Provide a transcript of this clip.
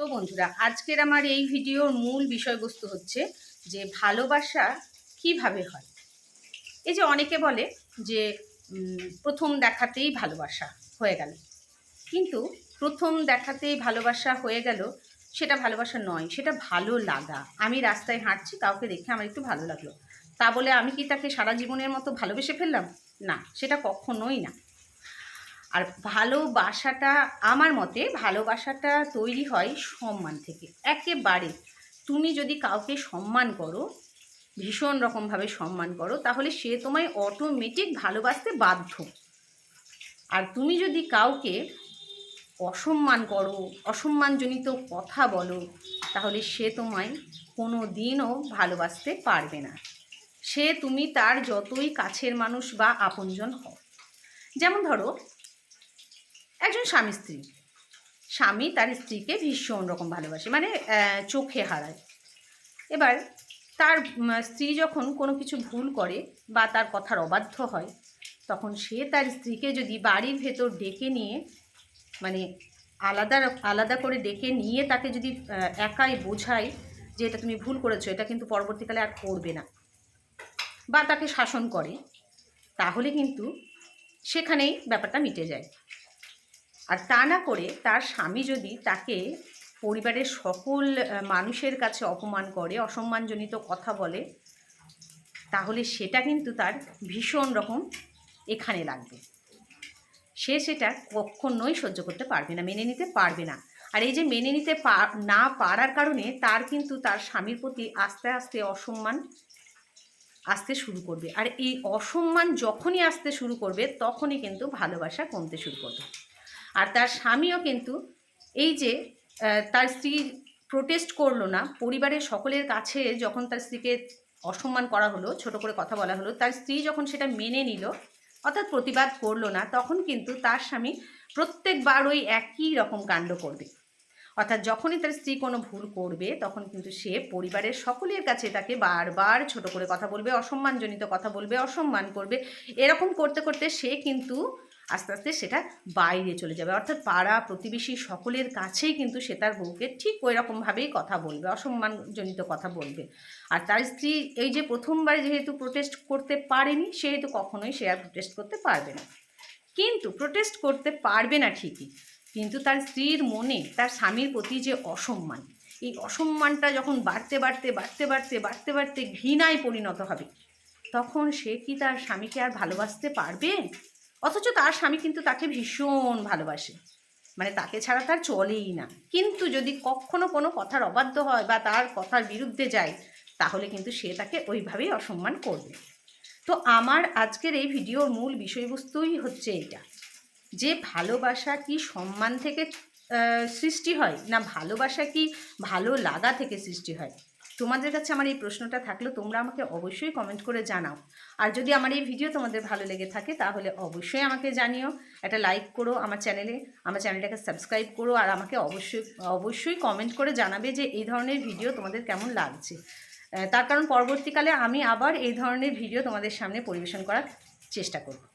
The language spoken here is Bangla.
তো বন্ধুরা, আজকের আমার এই ভিডিওর মূল বিষয়বস্তু হচ্ছে যে ভালোবাসা কীভাবে হয়? এই যে অনেকে বলে যে প্রথম দেখাতেই ভালোবাসা হয়ে গেল। কিন্তু প্রথম দেখাতেই ভালোবাসা হয়ে গেল সেটা ভালোবাসা নয়, সেটা ভালো লাগা। আমি রাস্তায় হাঁটছি, কাউকে দেখে আমার একটু ভালো লাগল। তা বলে আমি কি তাকে সারা জীবনের মতো ভালোবেসে ফেললাম? না, সেটা কখনোই না। আর ভালোবাসাটা আমার মতে ভালোবাসাটা তৈরি হয় সম্মান থেকে। একেবারে। তুমি যদি কাউকে সম্মান করো, ভীষণ রকমভাবে সম্মান করো, তাহলে সে তোমায় অটোমেটিক ভালোবাসতে বাধ্য। আর তুমি যদি কাউকে অসম্মান করো, অসম্মানজনিত কথা বলো, তাহলে সে তোমায় কোনো দিনও ভালোবাসতে পারবে না। সে তুমি তার যতই কাছের মানুষ বা আপনজন হও। যেমন ধরো একজন স্বামী স্ত্রী। স্বামী তার স্ত্রীকে ভীষণ রকম ভালোবাসে মানে চোখে হারায়। এবার তার স্ত্রী যখন কোনো কিছু ভুল করে বা তার কথার অবাধ্য হয়, তখন সে তার স্ত্রীকে যদি বাড়ির ভেতর ডেকে নিয়ে মানে আলাদা আলাদা করে ডেকে নিয়ে তাকে যদি একাই বোঝায় যে এটা তুমি ভুল করেছ, এটা কিন্তু পরবর্তীকালে আর করবে না বা তাকে শাসন করে, তাহলে কিন্তু সেখানেই ব্যাপারটা মিটে যায়। আর তা না করে তার স্বামী যদি তাকে পরিবারের সকল মানুষের কাছে অপমান করে, অসম্মানজনিত কথা বলে, তাহলে সেটা কিন্তু তার ভীষণ রকম এখানে লাগবে। সে সেটা কখনোই সহ্য করতে পারবে না, মেনে নিতে পারবে না। আর এই যে মেনে নিতে না পারার কারণে তার কিন্তু তার স্বামীর প্রতি আস্তে আস্তে অসম্মান আসতে শুরু করবে। আর এই অসম্মান যখনই আসতে শুরু করবে, তখনই কিন্তু ভালোবাসা কমতে শুরু করবে। আর তার স্বামীও কিন্তু এই যে তার স্ত্রী প্রোটেস্ট করল না, পরিবারের সকলের কাছে যখন তার স্ত্রীকে অসম্মান করা হলো, ছোট করে কথা বলা হলো, তার স্ত্রী যখন সেটা মেনে নিল, অর্থাৎ প্রতিবাদ করল না, তখন কিন্তু তার স্বামী প্রত্যেকবার ওই একই রকম কাণ্ড করবে। অর্থাৎ যখনই তার স্ত্রী কোনো ভুল করবে, তখন কিন্তু সে পরিবারের সকলের কাছে তাকে বারবার ছোট করে কথা বলবে, অসম্মানজনিত কথা বলবে, অসম্মান করবে। এরকম করতে করতে সে কিন্তু আস্তে আস্তে সেটা বাইরে চলে যাবে। অর্থাৎ পাড়া প্রতিবেশী সকলের কাছেই কিন্তু সে তার বউকে ঠিক ওই রকমভাবেই কথা বলবে, অসম্মানজনিত কথা বলবে। আর তার স্ত্রী এই যে প্রথমবার যেহেতু প্রোটেস্ট করতে পারেনি, সেহেতু কখনোই সে আর প্রোটেস্ট করতে পারবে না। কিন্তু প্রোটেস্ট করতে পারবে না ঠিকই, কিন্তু তার স্ত্রীর মনে তার স্বামীর প্রতি যে অসম্মান, এই অসম্মানটা যখন বাড়তে বাড়তে বাড়তে বাড়তে বাড়তে বাড়তে ঘৃণায় পরিণত হবে, তখন সে কি তার স্বামীকে আর ভালোবাসতে পারবে? অথচ তার স্বামী কিন্তু তাকে ভীষণ ভালোবাসে। মানে তাকে ছাড়া তার চলেই না। কিন্তু যদি কখনো কোনো কথার অবাধ্য হয় বা তার কথার বিরুদ্ধে যায়, তাহলে কিন্তু সে তাকে ওইভাবেই অসম্মান করবে। তো আমার আজকের এই ভিডিওর মূল বিষয়বস্তুই হচ্ছে এটা যে ভালোবাসা কি সম্মান থেকে সৃষ্টি হয়, না ভালোবাসা কি ভালো লাগা থেকে সৃষ্টি হয়? তোমাদের কাছে আমার এই প্রশ্নটা থাকলে তোমরা আমাকে অবশ্যই কমেন্ট করে জানাও। আর যদি আমার এই ভিডিও তোমাদের ভালো লেগে থাকে, তাহলে অবশ্যই আমাকে জানিও, একটা লাইক করো আমার চ্যানেলে আমার চ্যানেলটাকে সাবস্ক্রাইব করো, আর আমাকে অবশ্যই অবশ্যই কমেন্ট করে জানাবে যে এই ধরনের ভিডিও তোমাদের কেমন লাগছে। তার কারণ পরবর্তীকালে আমি আবার এই ধরনের ভিডিও তোমাদের সামনে পরিবেশন করার চেষ্টা করব।